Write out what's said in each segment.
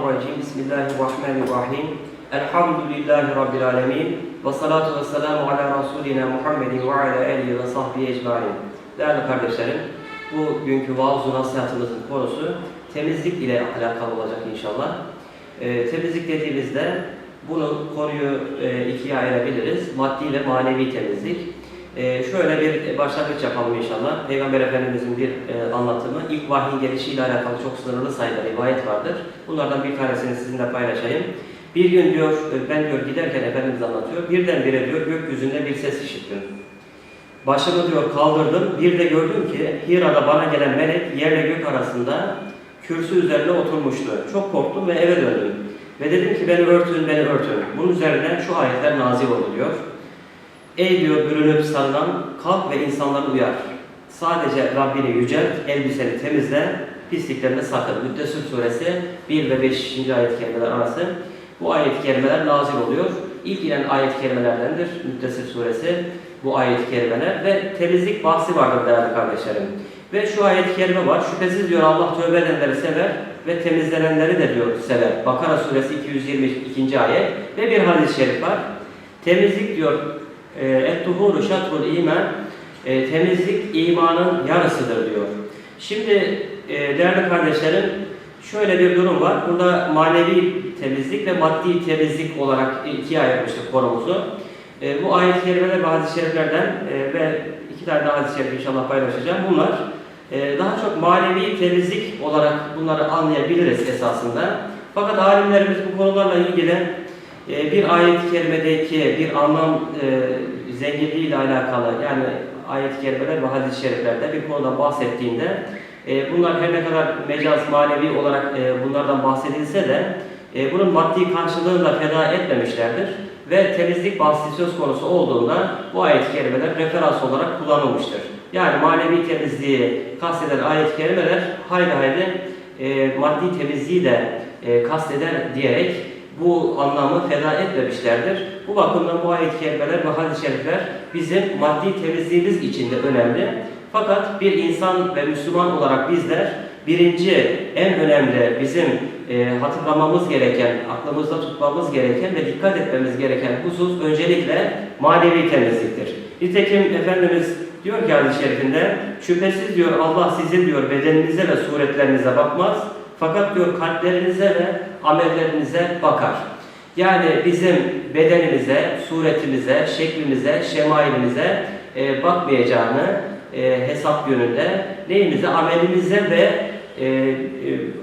Mineşşeytanirracim. Bismillahirrahmanirrahim. Elhamdülillahi Rabbil alemin. Ve salatu ve selamu ala Resulina Muhammedin ve ala alihi ve sahbihi ecmain. Değerli kardeşlerim, bugünkü vaaz nasihatımızın konusu temizlik ile alakalı olacak inşallah. Ee, temizlik dediğimizde bunu konuyu e, ikiye ayırabiliriz. Maddi ile manevi temizlik. Ee, şöyle bir başlangıç yapalım inşallah. Peygamber Efendimizin bir e, anlatımı, ilk vahyin gelişiyle alakalı çok sınırlı sayıda rivayet vardır. Bunlardan bir tanesini sizinle paylaşayım. Bir gün diyor, e, ben diyor giderken Efendimiz anlatıyor, birdenbire diyor gökyüzünde bir ses işittim. Başımı diyor kaldırdım, bir de gördüm ki Hira'da bana gelen melek yerle gök arasında kürsü üzerine oturmuştu. Çok korktum ve eve döndüm. Ve dedim ki beni örtün, beni örtün. Bunun üzerine şu ayetler nazil oldu diyor. Ey diyor bürünüp sarılan kalk ve insanları uyar. Sadece Rabbini yücelt, elbiseni temizle, pisliklerine sakın. Müddessir suresi 1 ve 5. ayet-i kerimeler arası. Bu ayet-i kerimeler nazil oluyor. İlk inen ayet-i kerimelerdendir Müddessir suresi bu ayet-i kerimeler ve temizlik bahsi vardır değerli kardeşlerim. Ve şu ayet-i kerime var. Şüphesiz diyor Allah tövbe edenleri sever ve temizlenenleri de diyor sever. Bakara suresi 222. ayet ve bir hadis-i şerif var. Temizlik diyor Et-tuhuru şatrul iman e, temizlik imanın yarısıdır diyor. Şimdi e, değerli kardeşlerim şöyle bir durum var. Burada manevi temizlik ve maddi temizlik olarak ikiye ayırmıştık konumuzu. E, bu ayet-i kerimeler ve hadis-i şeriflerden e, ve iki tane daha hadis-i şerif inşallah paylaşacağım. Bunlar e, daha çok manevi temizlik olarak bunları anlayabiliriz esasında. Fakat alimlerimiz bu konularla ilgili e, bir ayet-i kerimedeki bir anlam e, zenginliği ile alakalı yani ayet-i kerimeler ve hadis-i şeriflerde bir konudan bahsettiğinde e, bunlar her ne kadar mecaz manevi olarak e, bunlardan bahsedilse de bunun maddi karşılığını da feda etmemişlerdir ve temizlik bahsi söz konusu olduğunda bu ayet-i kerimeler referans olarak kullanılmıştır. Yani manevi temizliği kasteden ayet-i kerimeler hayli hayli maddi temizliği de kasteder diyerek bu anlamı feda etmemişlerdir. Bu bakımdan bu ayet-i kerimeler ve hadis-i şerifler bizim maddi temizliğimiz için de önemli. Fakat bir insan ve Müslüman olarak bizler birinci, en önemli bizim e, hatırlamamız gereken, aklımızda tutmamız gereken ve dikkat etmemiz gereken husus öncelikle manevi temizliktir. Nitekim Efendimiz diyor ki hadis-i şerifinde, şüphesiz diyor Allah sizin diyor bedeninize ve suretlerinize bakmaz, fakat diyor kalplerinize ve amellerinize bakar. Yani bizim bedenimize, suretimize, şeklimize, şemailimize e, bakmayacağını e, hesap yönünde neyimize, amelimize ve e, e,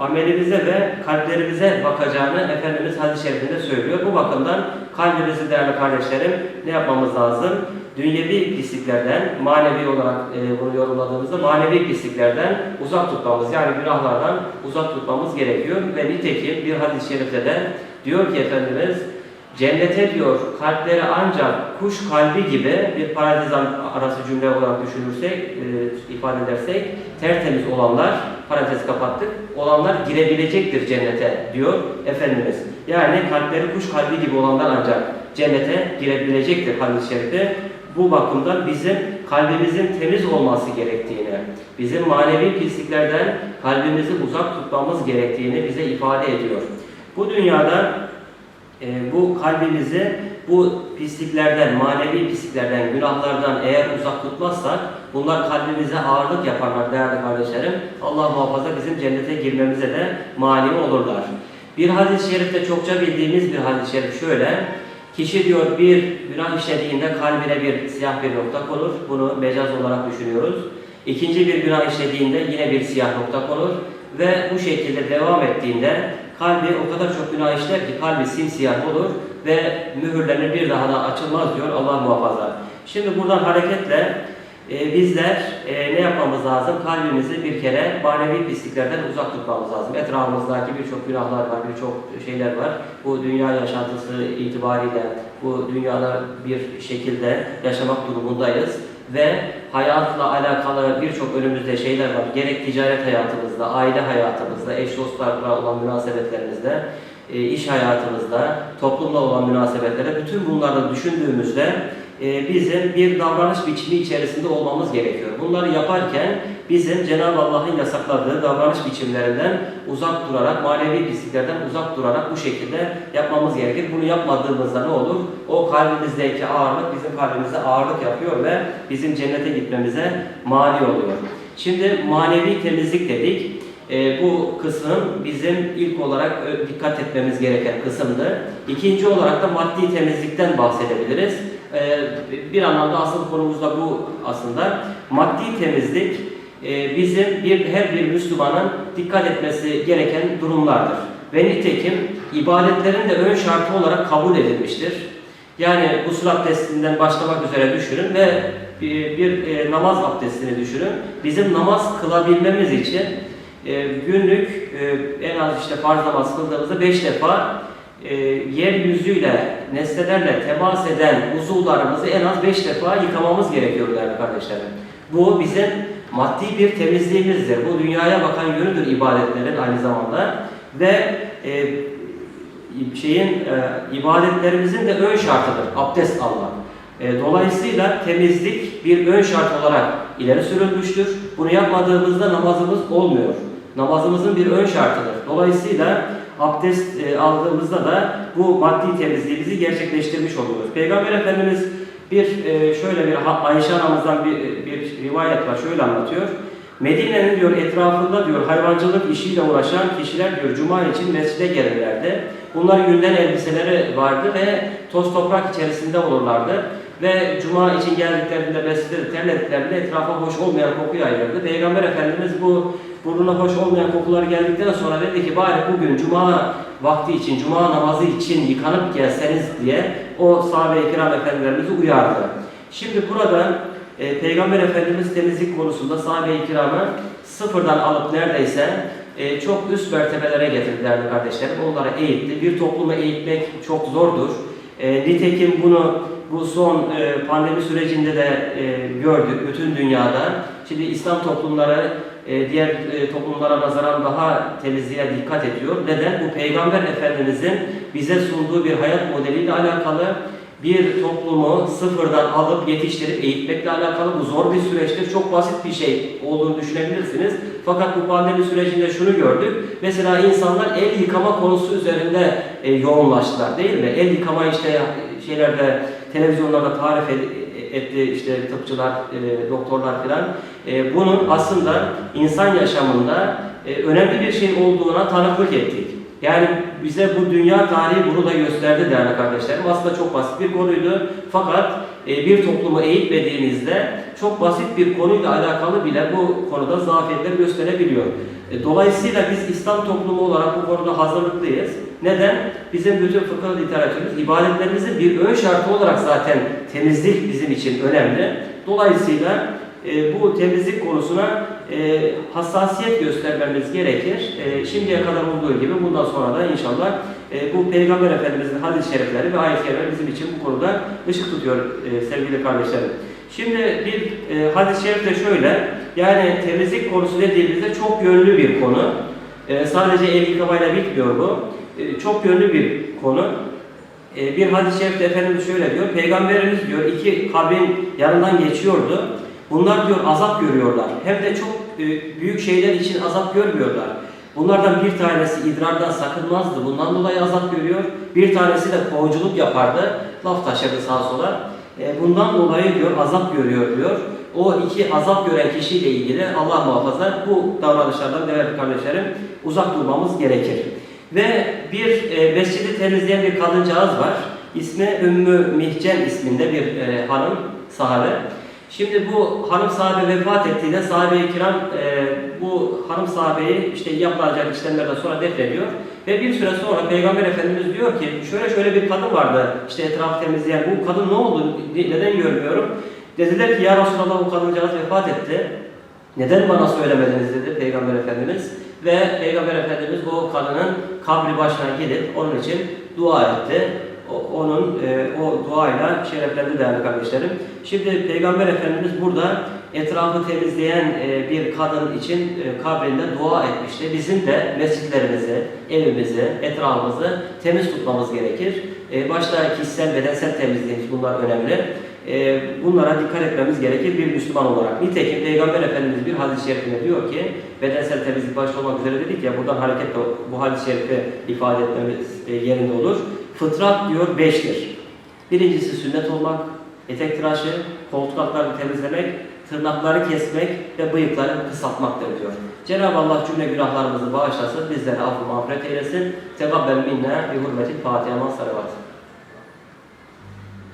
amelimize ve kalplerimize bakacağını Efendimiz hadis-i şerifinde söylüyor. Bu bakımdan kalbimizi değerli kardeşlerim ne yapmamız lazım? Dünyevi pisliklerden, manevi olarak e, bunu yorumladığımızda manevi pisliklerden uzak tutmamız yani günahlardan uzak tutmamız gerekiyor. Ve nitekim bir hadis-i şerifte de diyor ki Efendimiz Cennete diyor kalpleri ancak kuş kalbi gibi bir parantez arası cümle olarak düşünürsek, e, ifade edersek tertemiz olanlar, parantez kapattık, olanlar girebilecektir cennete diyor Efendimiz. Yani kalpleri kuş kalbi gibi olanlar ancak cennete girebilecektir hadis-i şerifi. Bu bakımdan bizim kalbimizin temiz olması gerektiğini, bizim manevi pisliklerden kalbimizi uzak tutmamız gerektiğini bize ifade ediyor. Bu dünyada e, bu kalbimizi bu pisliklerden, manevi pisliklerden, günahlardan eğer uzak tutmazsak bunlar kalbimize ağırlık yaparlar değerli kardeşlerim. Allah muhafaza bizim cennete girmemize de mani olurlar. Bir hadis-i şerifte çokça bildiğimiz bir hadis-i şerif şöyle. Kişi diyor bir günah işlediğinde kalbine bir siyah bir nokta konur. Bunu mecaz olarak düşünüyoruz. İkinci bir günah işlediğinde yine bir siyah nokta konur. Ve bu şekilde devam ettiğinde kalbi o kadar çok günah işler ki kalbi simsiyah olur ve mühürlenir bir daha da açılmaz diyor Allah muhafaza. Şimdi buradan hareketle e, bizler e, ne yapmamız lazım? Kalbimizi bir kere manevi pisliklerden uzak tutmamız lazım. Etrafımızdaki birçok günahlar var, birçok şeyler var. Bu dünya yaşantısı itibariyle bu dünyada bir şekilde yaşamak durumundayız ve hayatla alakalı birçok önümüzde şeyler var. Gerek ticaret hayatımızda, aile hayatımızda, eş dostlarla olan münasebetlerimizde, e, iş hayatımızda, toplumla olan münasebetlerde bütün bunları düşündüğümüzde e, bizim bir davranış biçimi içerisinde olmamız gerekiyor. Bunları yaparken bizim Cenab-ı Allah'ın yasakladığı davranış biçimlerinden uzak durarak, manevi pisliklerden uzak durarak bu şekilde yapmamız gerekir. Bunu yapmadığımızda ne olur? O kalbimizdeki ağırlık bizim kalbimize ağırlık yapıyor ve bizim cennete gitmemize mani oluyor. Şimdi manevi temizlik dedik. E, bu kısım bizim ilk olarak dikkat etmemiz gereken kısımdı. İkinci olarak da maddi temizlikten bahsedebiliriz. E, bir anlamda asıl konumuz da bu aslında. Maddi temizlik e, bizim bir her bir Müslümanın dikkat etmesi gereken durumlardır. Ve nitekim ibadetlerin de ön şartı olarak kabul edilmiştir. Yani gusül abdestinden başlamak üzere düşünün ve bir, bir, e, namaz abdestini düşünün. Bizim namaz kılabilmemiz için e, günlük e, en az işte farz namaz kıldığımızda beş defa e, yeryüzüyle, nesnelerle temas eden uzuvlarımızı en az beş defa yıkamamız gerekiyor değerli kardeşlerim. Bu bizim maddi bir temizliğimizdir. Bu dünyaya bakan yönüdür ibadetlerin aynı zamanda. Ve e, şeyin e, ibadetlerimizin de ön şartıdır. Abdest almak. E, dolayısıyla temizlik bir ön şart olarak ileri sürülmüştür. Bunu yapmadığımızda namazımız olmuyor. Namazımızın bir ön şartıdır. Dolayısıyla abdest e, aldığımızda da bu maddi temizliğimizi gerçekleştirmiş oluyoruz. Peygamber Efendimiz bir e, şöyle bir Ayşe anamızdan bir, bir rivayet var. Şöyle anlatıyor. Medine'nin diyor etrafında diyor hayvancılık işiyle uğraşan kişiler diyor cuma için mescide gelirlerdi. Bunların yünden elbiseleri vardı ve toz toprak içerisinde olurlardı. Ve cuma için geldiklerinde mescide terlediklerinde etrafa hoş olmayan koku yayılırdı. Peygamber Efendimiz bu burnuna hoş olmayan kokular geldikten sonra dedi ki bari bugün cuma vakti için, cuma namazı için yıkanıp gelseniz diye o sahabe-i kiram efendilerimizi uyardı. Şimdi burada e, Peygamber Efendimiz temizlik konusunda sahabe-i kiramı sıfırdan alıp neredeyse e, çok üst mertebelere getirdiler kardeşlerim. Onlara eğitti. Bir toplumu eğitmek çok zordur. E, nitekim bunu bu son e, pandemi sürecinde de e, gördük bütün dünyada. Şimdi İslam toplumları e, diğer e, toplumlara nazaran daha temizliğe dikkat ediyor. Neden? Bu Peygamber Efendimizin bize sunduğu bir hayat modeliyle alakalı bir toplumu sıfırdan alıp yetiştirip eğitmekle alakalı bu zor bir süreçtir. Çok basit bir şey olduğunu düşünebilirsiniz. Fakat bu pandemi sürecinde şunu gördük. Mesela insanlar el yıkama konusu üzerinde e, yoğunlaştılar değil mi? El yıkama işte e, şeylerde televizyonlarda tarif ed- etti işte tıpçılar, e, doktorlar filan. E, bunun aslında insan yaşamında e, önemli bir şey olduğuna tanıklık ettik. Yani bize bu dünya tarihi bunu da gösterdi değerli kardeşlerim. Aslında çok basit bir konuydu. Fakat bir toplumu eğitmediğinizde çok basit bir konuyla alakalı bile bu konuda zafiyetler gösterebiliyor. E, Dolayısıyla biz İslam toplumu olarak bu konuda hazırlıklıyız. Neden? Bizim bütün fıkıh literatürümüz ibadetlerimizin bir ön şartı olarak zaten temizlik bizim için önemli. Dolayısıyla e, bu temizlik konusuna e, hassasiyet göstermemiz gerekir. E, şimdiye kadar olduğu gibi bundan sonra da inşallah e, bu Peygamber Efendimizin hadis-i şerifleri ve ayet-i kerimeleri bizim için bu konuda ışık tutuyor e, sevgili kardeşlerim. Şimdi bir e, hadis-i şerif de şöyle, yani temizlik konusu dediğimizde çok yönlü bir konu. E, sadece el yıkamayla bitmiyor bu. E, çok yönlü bir konu. E, bir hadis-i şerifte Efendimiz şöyle diyor, Peygamberimiz diyor iki kabrin yanından geçiyordu. Bunlar diyor azap görüyorlar. Hem de çok e, büyük şeyler için azap görmüyorlar. Bunlardan bir tanesi idrardan sakınmazdı. Bundan dolayı azap görüyor. Bir tanesi de kovuculuk yapardı. Laf taşırdı sağa sola. E, bundan dolayı diyor azap görüyor diyor. O iki azap gören kişiyle ilgili Allah muhafaza bu davranışlardan değerli kardeşlerim uzak durmamız gerekir. Ve bir e, mescidi temizleyen bir kadıncağız var. İsmi Ümmü Mihcen isminde bir e, hanım sahabe. Şimdi bu hanım sahabe vefat ettiğinde sahabe-i kiram e, bu hanım sahabeyi işte yapılacak işlemlerden sonra defnediyor. Ve bir süre sonra Peygamber Efendimiz diyor ki şöyle şöyle bir kadın vardı işte etrafı temizleyen bu kadın ne oldu neden görmüyorum? Dediler ki ya Resulallah bu kadıncağız vefat etti. Neden bana söylemediniz dedi Peygamber Efendimiz. Ve Peygamber Efendimiz o kadının kabri başına gidip onun için dua etti. Onun e, o duayla şereflendi değerli kardeşlerim. Şimdi Peygamber Efendimiz burada etrafı temizleyen e, bir kadın için e, kabrinde dua etmişti. Bizim de mescitlerimizi, evimizi, etrafımızı temiz tutmamız gerekir. E, başta kişisel, bedensel temizliğimiz bunlar önemli. e, bunlara dikkat etmemiz gerekir bir Müslüman olarak. Nitekim Peygamber Efendimiz bir hadis-i şerifinde diyor ki, bedensel temizlik başta olmak üzere dedik ya, buradan hareketle bu hadis-i şerifi ifade etmemiz e, yerinde olur. Fıtrat diyor beştir. Birincisi sünnet olmak, etek tıraşı, koltuk temizlemek, tırnakları kesmek ve bıyıkları kısaltmaktır diyor. Cenab-ı Allah cümle günahlarımızı bağışlasın, bizlere affı mağfiret eylesin. Tegabbel minna bi hurmeti Fatiha salavat.